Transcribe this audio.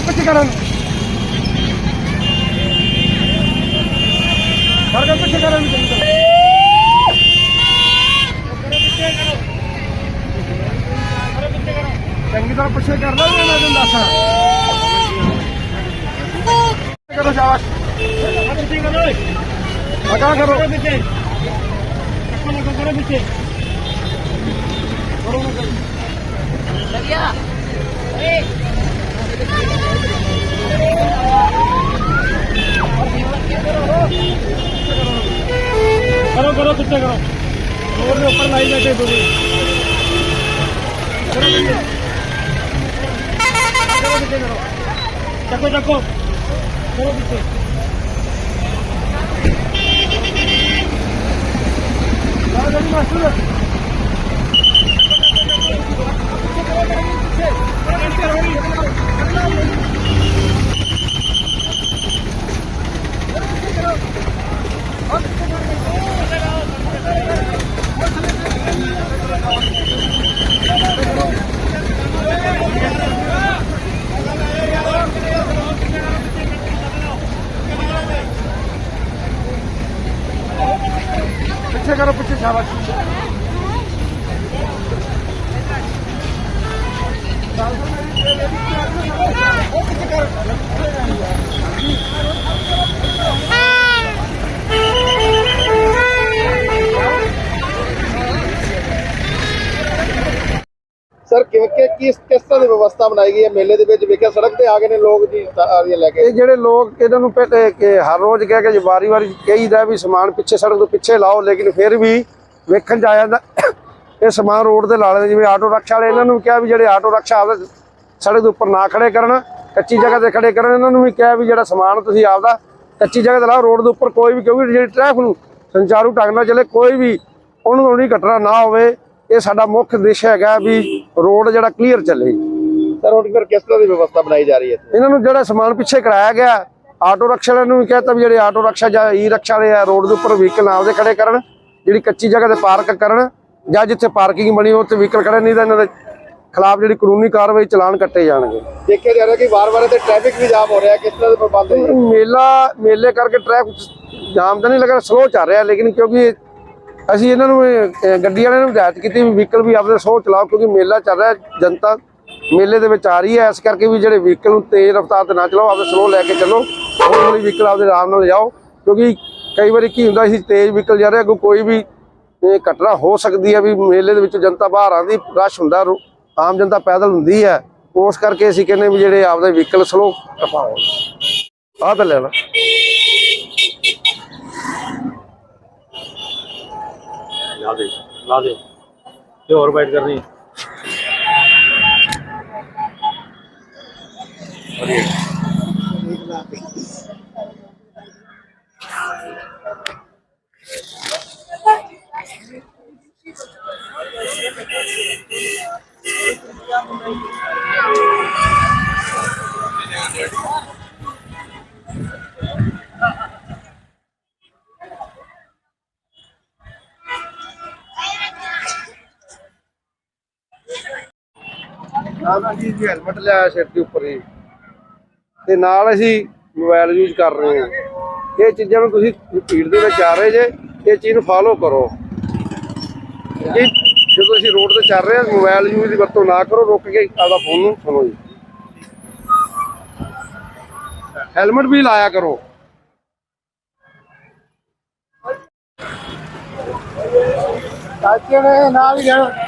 కనిపించగలను త్వర కనిపించగలను ਚੰਗੀ ਤਰ੍ਹਾਂ ਪਿੱਛੇ ਕਰ ਲੈ ਮੈਂ ਤੈਨੂੰ ਦੱਸਾਂ ਕਰੋ ਸ਼ਾਬਾਸ਼ ਪਿੱਛੇ ਕਰੋ ਅਗਾ ਕਰੋ ਪਿੱਛੇ ਕਰੋ ਕਰੋ ਪਿੱਛੇ ਕਰੋ ਨਾ ਕਰੋ ਲਗਿਆ ਏ ਰੋਡ ਦੇ ਉੱਪਰ ਲਾਈ ਬੈਠੇ ਤੁਸੀਂ। ਕਰੋ ਪਿੱਛੇ ਕਰੋ ਪਿੱਛੇ ਕਰੋ। ਚੱਕੋ ਚੱਕੋ। ਕਰੋ ਪਿੱਛੇ ਆ ਜਲਦੀ ਮਾਸਟਰ ਪਿੱਛੇ ਕਰੋ ਪਿੱਛੇ ਸ਼ਾਬਾਸ਼ ਸਰ ਕਿਵੇਂ ਕਿ ਕਿਸ ਕਿਸ ਤਰ੍ਹਾਂ ਦੀ ਵਿਵਸਥਾ ਬਣਾਈ ਗਈ ਹੈ ਮੇਲੇ ਦੇ ਵਿੱਚ? ਵੇਖਿਆ ਸੜਕ ਤੇ ਆ ਗਏ ਨੇ ਲੋਕ ਜੀ ਆਰੀਆਂ ਲੈ ਕੇ। ਇਹ ਜਿਹੜੇ ਲੋਕ ਇਹਨਾਂ ਨੂੰ ਪਹਿਲੇ ਕਿ ਹਰ ਰੋਜ਼ ਕਹਿ ਕੇ ਵਾਰੀ ਵਾਰੀ ਕਹੀਦਾ ਵੀ ਸਮਾਨ ਪਿੱਛੇ ਸੜਕ ਤੋਂ ਪਿੱਛੇ ਲਾਓ, ਲੇਕਿਨ ਫਿਰ ਵੀ ਵੇਖਣ ਚ ਆ ਇਹ ਸਮਾਨ ਰੋਡ ਤੇ ਲਾ ਲੈਂਦੇ, ਜਿਵੇਂ ਆਟੋ ਰਿਕਸ਼ਾ ਵਾਲੇ ਇਹਨਾਂ ਨੂੰ ਕਿਹਾ ਵੀ ਜਿਹੜੇ ਆਟੋ ਰਿਕਸ਼ਾ ਆਪਦਾ ਸੜਕ ਦੇ ਉੱਪਰ ਨਾ ਖੜੇ ਕਰਨ, ਕੱਚੀ ਜਗ੍ਹਾ ਤੇ ਖੜੇ ਕਰਨ, ਇਹਨਾਂ ਨੂੰ ਵੀ ਕਿਹਾ ਵੀ ਜਿਹੜਾ ਸਮਾਨ ਤੁਸੀਂ ਆਪਦਾ ਕੱਚੀ ਜਗ੍ਹਾ ਤੇ ਲਾਓ, ਰੋਡ ਦੇ ਉੱਪਰ ਕੋਈ ਵੀ ਕਿਉਂਕਿ ਜਿਹੜੀ ਟ੍ਰੈਫਿਕ ਨੂੰ ਸੰਚਾਰੂ ਢੰਗ ਨਾਲ ਚੱਲੇ, ਕੋਈ ਵੀ ਉਹਨੂੰ ਉਹਦੀ ਘਟਨਾ ਨਾ ਹੋਵੇ। ਇਹ ਸਾਡਾ ਮੁੱਖ ਉਦੇਸ਼ ਹੈਗਾ ਵੀ ਰੋਡ ਜਿਹੜਾ ਕਲੀਅਰ ਚੱਲੇ ਸਰ ਹੁਣ ਫਿਰ ਕਿਸ ਤਰ੍ਹਾਂ ਦੀ ਵਿਵਸਥਾ ਬਣਾਈ ਜਾ ਰਹੀ ਹੈ? ਇਹਨਾਂ ਨੂੰ ਜਿਹੜਾ ਸਮਾਨ ਪਿੱਛੇ ਕਰਾਇਆ ਗਿਆ ਆਟੋ ਰਿਕਸ਼ਾ ਵਾਲਿਆਂ ਨੂੰ ਵੀ ਕਹਿਤਾ ਵੀ ਜਿਹੜੇ ਆਟੋ ਰਿਕਸ਼ਾ ਜਾਂ ਈ ਰਿਕਸ਼ਾ ਵਾਲੇ ਆ ਰੋਡ ਦੇ ਉੱਪਰ ਵਹੀਕਲ ਆਪਦੇ ਖੜੇ ਕਰਨ ਜਿਹੜੀ ਕੱਚੀ ਜਗ੍ਹਾ ਤੇ ਪਾਰਕ ਕਰਨ ਜਾਂ ਜਿੱਥੇ ਪਾਰਕਿੰਗ ਬਣੀ ਉੱਥੇ ਵਹੀਕਲ ਖੜੇ ਨਹੀਂ ਤਾਂ ਇਹਨਾਂ ਦੇ ਖਿਲਾਫ ਜਿਹੜੀ ਕਾਨੂੰਨੀ ਕਾਰਵਾਈ ਚਲਾਨ ਕੱਟੇ ਜਾਣਗੇ ਦੇਖਿਆ ਜਾ ਰਿਹਾ ਕਿ ਵਾਰ-ਵਾਰ ਇੱਥੇ ਟ੍ਰੈਫਿਕ ਵੀ ਜਾਮ ਹੋ ਰਿਹਾ ਕਿਸ ਤਰ੍ਹਾਂ ਦੇ ਪ੍ਰਬੰਧ ਹੈ? ਮੇਲਾ ਮੇਲੇ ਕਰਕੇ ਟ੍ਰੈਫਿਕ ਜਾਮ ਤਾਂ ਨਹੀਂ ਲੱਗਾ ਸਲੋ ਚੱਲ ਰਿਹਾ ਲੇਕਿਨ ਕਿਉਂਕਿ ਅਸੀਂ ਇਹਨਾਂ ਨੂੰ ਇਹ, ਗੱਡੀ ਵਾਲਿਆਂ ਨੂੰ ਹਦਾਇਤ ਕੀਤੀ ਵੀ ਵਹੀਕਲ ਵੀ ਆਪਦੇ ਸਲੋ ਚਲਾਓ ਕਿਉਂਕਿ ਮੇਲਾ ਚੱਲ ਰਿਹਾ ਜਨਤਾ ਮੇਲੇ ਦੇ ਵਿੱਚ ਆ ਰਹੀ ਹੈ। ਇਸ ਕਰਕੇ ਵੀ ਜਿਹੜੇ ਵਹੀਕਲ ਨੂੰ ਤੇਜ਼ ਰਫ਼ਤਾਰ ਤੇ ਨਾ ਚਲਾਓ ਆਪਦੇ ਸਲੋ ਲੈ ਕੇ ਚੱਲੋ। ਹੌਲੀ ਹੌਲੀ ਵਹੀਕਲ ਆਪਦੇ ਆਰਾਮ ਨਾਲ ਜਾਓ ਕਿਉਂਕਿ ਕਈ ਵਾਰੀ ਕੀ ਹੁੰਦਾ ਸੀ ਤੇਜ਼ ਵਹੀਕਲ ਜਾ ਰਿਹਾ ਅੱਗੋਂ ਕੋਈ ਵੀ ਇਹ ਘਟਨਾ ਹੋ ਸਕਦੀ ਹੈ ਵੀ ਮੇਲੇ ਦੇ ਵਿੱਚ ਜਨਤਾ ਬਾਹਰ ਆਉਂਦੀ ਰਸ਼ ਹੁੰਦਾ ਰੋ- ਆਮ ਜਨਤਾ ਪੈਦਲ ਹੁੰਦੀ ਹੈ। ਉਸ ਕਰਕੇ ਅਸੀਂ ਕਹਿੰਦੇ ਵੀ ਜਿਹੜੇ ਆਪਦੇ ਵਹੀਕਲ ਸਲੋ ਟਪਾਓ ਆਹ ਤਾਂ ਲੈ ਲਾ। ਲਾ ਦੇ ਲਾ ਦੇ। ਤੇ ਹੋਰ ਬਾਈਟ ਕਰਨੀ ਨਾਲ ਅਸੀਂ ਜੀ ਹੈਲਮਟ ਲਿਆ ਸਿਰ ਦੇ ਉੱਪਰ ਹੀ ਤੇ ਨਾਲ ਅਸੀਂ ਮੋਬਾਈਲ ਯੂਜ਼ ਕਰ ਰਹੇ ਹਾਂ। ਇਹ ਚੀਜ਼ਾਂ ਨੂੰ ਤੁਸੀਂ ਭੀੜ ਦੇ ਵਿੱਚ ਆ ਰਹੇ ਜੇ, ਇਹ ਚੀਜ਼ ਨੂੰ ਫਾਲੋ ਕਰੋ। ਕਿ ਜਦੋਂ ਅਸੀਂ ਰੋਡ ਤੇ ਚੱਲ ਰਹੇ ਹਾਂ ਮੋਬਾਈਲ ਯੂਜ਼ ਦੀ ਵਰਤੋਂ ਨਾ ਕਰੋ, ਰੁਕ ਕੇ ਆਪਦਾ ਫੋਨ ਨੂੰ ਸੁਣੋ ਜੀ। ਹੈਲਮਟ ਵੀ ਲਾਇਆ ਕਰੋ। ਸਾਥੀਆਂ ਨੇ ਨਾਲ ਹੀ ਜਾਣਾ।